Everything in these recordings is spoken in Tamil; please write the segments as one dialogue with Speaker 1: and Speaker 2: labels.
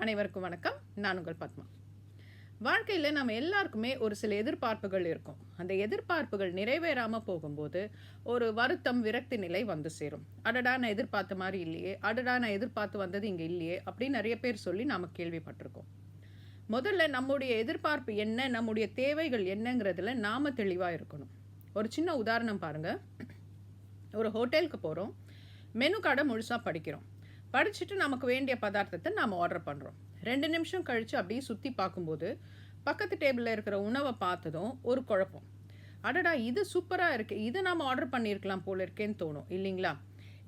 Speaker 1: அனைவருக்கும் வணக்கம். நான் உங்கள் பத்மா. வாழ்க்கையில் நம்ம எல்லாருக்குமே ஒரு சில எதிர்பார்ப்புகள் இருக்கும். அந்த எதிர்பார்ப்புகள் நிறைவேறாமல் போகும்போது ஒரு வருத்தம் விரக்தி நிலை வந்து சேரும். அடடா நான் எதிர்பார்த்த மாதிரி இல்லையே. அடடா நான் எதிர்பார்த்து வந்தது இங்கே இல்லையே அப்படின்னு நிறைய பேர் சொல்லி நாம் கேள்விப்பட்டிருக்கோம். முதல்ல நம்முடைய எதிர்பார்ப்பு என்ன நம்முடைய தேவைகள் என்னங்கிறதுல நாம் தெளிவாக இருக்கணும். ஒரு சின்ன உதாரணம் பாருங்கள் ஒரு ஹோட்டலுக்கு போகிறோம் மெனு கடை முழுசாக படிக்கிறோம். படிச்சுட்டு நமக்கு வேண்டிய பதார்த்தத்தை நாம் ஆர்டர் பண்ணுறோம் ரெண்டு நிமிஷம் கழித்து அப்படியே சுற்றி பார்க்கும்போது பக்கத்து டேபிளில் இருக்கிற உணவை பார்த்ததும் ஒரு குழப்பம். அடடா இது சூப்பராக இருக்குது இது நாம் ஆர்டர் பண்ணியிருக்கலாம் போல இருக்கேன்னு தோணும் இல்லைங்களா?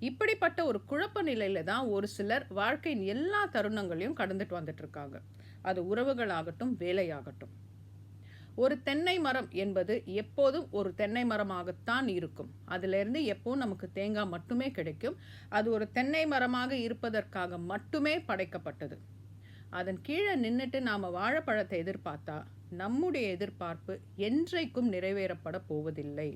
Speaker 1: இப்படிப்பட்ட ஒரு குழப்ப நிலையில தான் ஒரு சிலர் வாழ்க்கையின் எல்லா தருணங்களையும் கடந்துட்டு வந்துட்டு இருக்காங்க. அது உறவுகளாகட்டும் வேலையாகட்டும். ஒரு தென்னை மரம் என்பது எப்போதும் ஒரு தென்னை மரமாகத்தான் இருக்கும். அதிலிருந்து எப்போவும் நமக்கு தேங்காய் மட்டுமே கிடைக்கும் அது ஒரு தென்னை மரமாக இருப்பதற்காக மட்டுமே படைக்கப்பட்டது. அதன் கீழே நின்றுட்டு நாம் வாழைப்பழத்தை எதிர்பார்த்தா நம்முடைய எதிர்பார்ப்பு என்றைக்கும் நிறைவேறப்பட போவதில்லை.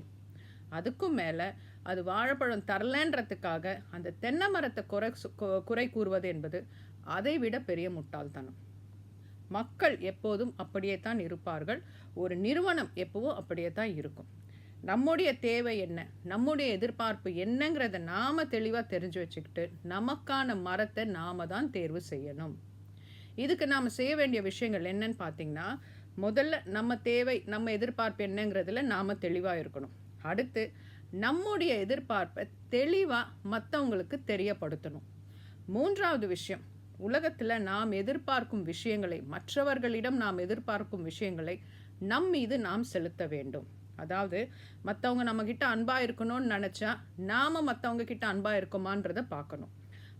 Speaker 1: அதுக்கும் மேலே அது வாழைப்பழம் தரலன்றதுக்காக அந்த தென்னை மரத்தை குறை குறை கூறுவது என்பது அதை விட பெரிய முட்டாள்தனம். மக்கள் எப்போதும் அப்படியே தான் இருப்பார்கள். ஒரு நிறுவனம் எப்போவோ அப்படியே தான் இருக்கும். நம்முடைய தேவை என்ன? நம்முடைய எதிர்பார்ப்பு என்னங்கிறத நாம தெளிவாக தெரிஞ்சு வச்சுக்கிட்டு நமக்கான மரத்தை நாம தான் தேர்வு செய்யணும். இதுக்கு நாம் செய்ய வேண்டிய விஷயங்கள் என்னன்னு பார்த்தீங்கன்னா முதல்ல நம்ம தேவை நம்ம எதிர்பார்ப்பு என்னங்கிறதுல நாம் தெளிவாக இருக்கணும். அடுத்து நம்முடைய எதிர்பார்ப்பை தெளிவாக மற்றவங்களுக்கு தெரியப்படுத்தணும். மூன்றாவது விஷயம் உலகத்தில் நாம் எதிர்பார்க்கும் விஷயங்களை மற்றவர்களிடம் நாம் எதிர்பார்க்கும் விஷயங்களை நம் மீது நாம் செலுத்த வேண்டும். அதாவது மற்றவங்க நம்மக்கிட்ட அன்பாக இருக்கணும்னு நினச்சா நாம் மற்றவங்க கிட்ட அன்பாக இருக்கோமான்றதை பார்க்கணும்.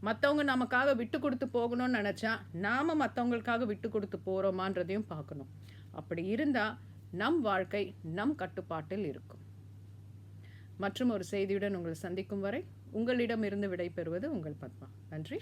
Speaker 1: மற்றவங்க நமக்காக விட்டு கொடுத்து போகணும்னு நினச்சா நாம் மற்றவங்களுக்காக விட்டு கொடுத்து போகிறோமான்றதையும் பார்க்கணும். அப்படி இருந்தால் நம் வாழ்க்கை நம் கட்டுப்பாட்டில் இருக்கும். மற்றும் ஒரு செய்தியுடன் உங்களை சந்திக்கும் வரை உங்களிடமிருந்து விடைபெறுவது உங்கள் பத்மா. நன்றி.